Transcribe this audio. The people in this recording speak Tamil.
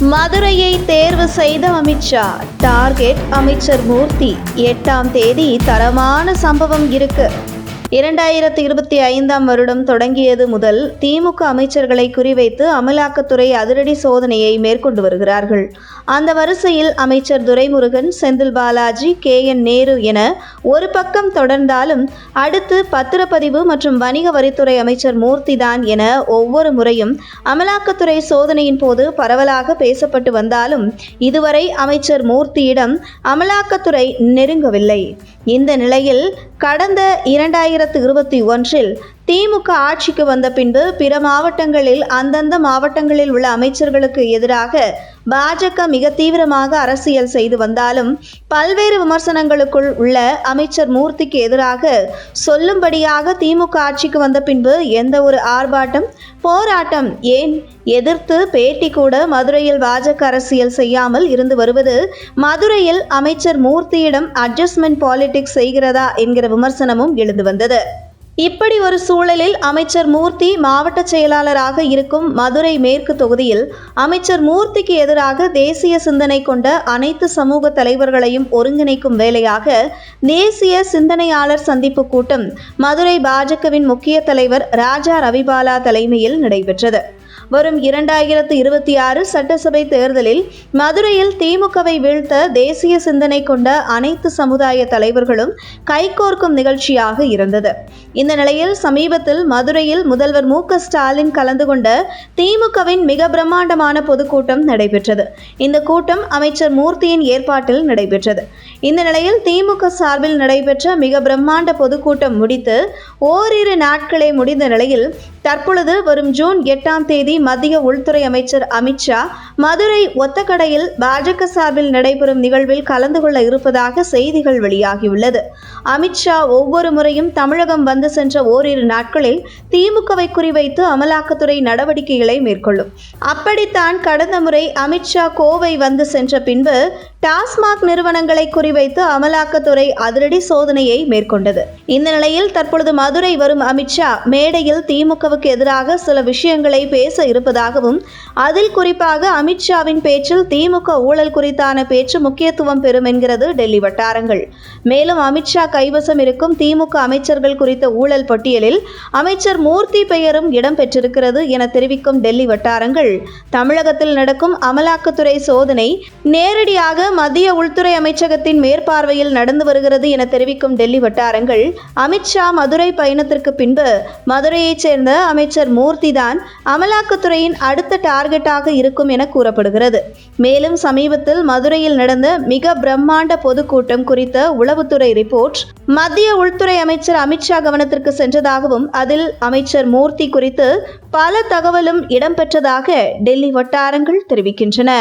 மதுரையை தேர்வு செய்த அமித்ஷா டார்கெட் அமைச்சர் மூர்த்தி. எட்டாம் தேதி தரமான சம்பவம் இருக்கு. இரண்டாயிரத்தி இருபத்தி ஐந்தாம் வருடம் தொடங்கியது முதல் திமுக அமைச்சர்களை குறிவைத்து அமலாக்கத்துறை அதிரடி சோதனையை மேற்கொண்டு வருகிறார்கள். அந்த வரிசையில் அமைச்சர் துரைமுருகன் செந்தில் பாலாஜி கே. என். நேரு என ஒரு பக்கம் தொடர்ந்தாலும் அடுத்து பத்திரப்பதிவு மற்றும் வணிக வரித்துறை அமைச்சர் மூர்த்திதான் என ஒவ்வொரு முறையும் அமலாக்கத்துறை சோதனையின் போது பரவலாக பேசப்பட்டு வந்தாலும் இதுவரை அமைச்சர் மூர்த்தியிடம் அமலாக்கத்துறை நெருங்கவில்லை. இந்த நிலையில் கடந்த இரண்டாயிரத்து இருபத்தி ஒன்றில் திமுக ஆட்சிக்கு வந்த பின்பு பிற மாவட்டங்களில் அந்தந்த மாவட்டங்களில் உள்ள அமைச்சர்களுக்கு எதிராக பாஜக மிக தீவிரமாக அரசியல் செய்து வந்தாலும் பல்வேறு விமர்சனங்களுக்குள் உள்ள அமைச்சர் மூர்த்திக்கு எதிராக சொல்லும்படியாக திமுக ஆட்சிக்கு வந்த பின்பு எந்த ஒரு ஆர்ப்பாட்டம் போராட்டம் ஏன் எதிர்த்து பேட்டி கூட மதுரையில் பாஜக அரசியல் செய்யாமல் இருந்து வருவது மதுரையில் அமைச்சர் மூர்த்தியிடம் அட்ஜஸ்ட்மெண்ட் பாலிடிக்ஸ் செய்கிறதா என்கிற விமர்சனமும் எழுந்து வந்தது. இப்படி ஒரு சூழலில் அமைச்சர் மூர்த்தி மாவட்ட செயலாளராக இருக்கும் மதுரை மேற்கு தொகுதியில் அமைச்சர் மூர்த்திக்கு எதிராக தேசிய சிந்தனை கொண்ட அனைத்து சமூக தலைவர்களையும் ஒருங்கிணைக்கும் வேலையாக தேசிய சிந்தனையாளர் சந்திப்பு கூட்டம் மதுரை பாஜகவின் முக்கிய தலைவர் ராஜா ரவிபாலா தலைமையில் நடைபெற்றது. வரும் இரண்டாயிரத்து இருபத்தி ஆறு சட்டசபை தேர்தலில் மதுரையில் திமுகவை வீழ்த்த தேசிய சிந்தனை கொண்ட அனைத்து சமுதாய தலைவர்களும் கைகோர்க்கும் நிகழ்ச்சியாக இருந்தது. இந்த நிலையில் சமீபத்தில் மதுரையில் முதல்வர் மு க ஸ்டாலின் கலந்து கொண்ட திமுகவின் மிக பிரம்மாண்டமான பொதுக்கூட்டம் நடைபெற்றது. இந்த கூட்டம் அமைச்சர் மூர்த்தியின் ஏற்பாட்டில் நடைபெற்றது. இந்த நிலையில் திமுக சார்பில் நடைபெற்ற மிக பிரம்மாண்ட பொதுக்கூட்டம் முடித்து ஓரிரு நாட்களே முடிந்த நிலையில் தற்பொழுது வரும் ஜூன் எட்டாம் தேதி மத்திய உள்துறை அமைச்சர் அமித்ஷா மதுரை ஒத்தக்கடையில் பாஜக சார்பில் நடைபெறும் நிகழ்வில் கலந்து கொள்ள இருப்பதாக செய்திகள் வெளியாகியுள்ளது. அமித்ஷா ஒவ்வொரு முறையும் தமிழகம் வந்து சென்ற ஓரிரு நாட்களில் திமுகவை குறிவைத்து அமலாக்கத்துறை நடவடிக்கைகளை மேற்கொள்ளும். அப்படித்தான் கடந்த முறை அமித்ஷா கோவை வந்து சென்ற பின்பு டாஸ்மாக் நிறுவனங்களை குறிவைத்து அமலாக்கத்துறை அதிரடி சோதனையை மேற்கொண்டது. இந்த நிலையில் தற்பொழுது மதுரை வரும் அமித்ஷா மேடையில் திமுகவுக்கு எதிராக சில விஷயங்களை பேச இருப்பதாகவும் அதில் குறிப்பாக அமித்ஷாவின் பேச்சில் திமுக ஊழல் குறித்தான பேச்சு முக்கியத்துவம் பெறும் என்கிறது டெல்லி வட்டாரங்கள். மேலும் அமித்ஷா கைவசம் இருக்கும் திமுக அமைச்சர்கள் குறித்த ஊழல் பட்டியலில் அமைச்சர் மூர்த்தி பெயரும் இடம்பெற்றிருக்கிறது என தெரிவிக்கும் டெல்லி வட்டாரங்கள். தமிழகத்தில் நடக்கும் அமலாக்கத்துறை சோதனை நேரடியாக மத்திய உள்துறை அமைச்சகத்தின் மேற்பார்வையில் நடந்து வருகிறது என தெரிவிக்கும் டெல்லி வட்டாரங்கள் அமித்ஷா மதுரை பயணத்திற்கு பின்பு மதுரையைச் சேர்ந்த அமைச்சர் மூர்த்தி தான் அமலாக்கத்துறையின் அடுத்த டார்கெட்டாக இருக்கும் என கூறப்படுகிறது. மேலும் சமீபத்தில் மதுரையில் நடந்த மிக பிரம்மாண்ட பொதுக்கூட்டம் குறித்த உளவுத்துறை ரிப்போர்ட் மத்திய உள்துறை அமைச்சர் அமித்ஷா கவனத்திற்கு சென்றதாகவும் அதில் அமைச்சர் மூர்த்தி குறித்து பல தகவலும் இடம்பெற்றதாக டெல்லி வட்டாரங்கள் தெரிவிக்கின்றன.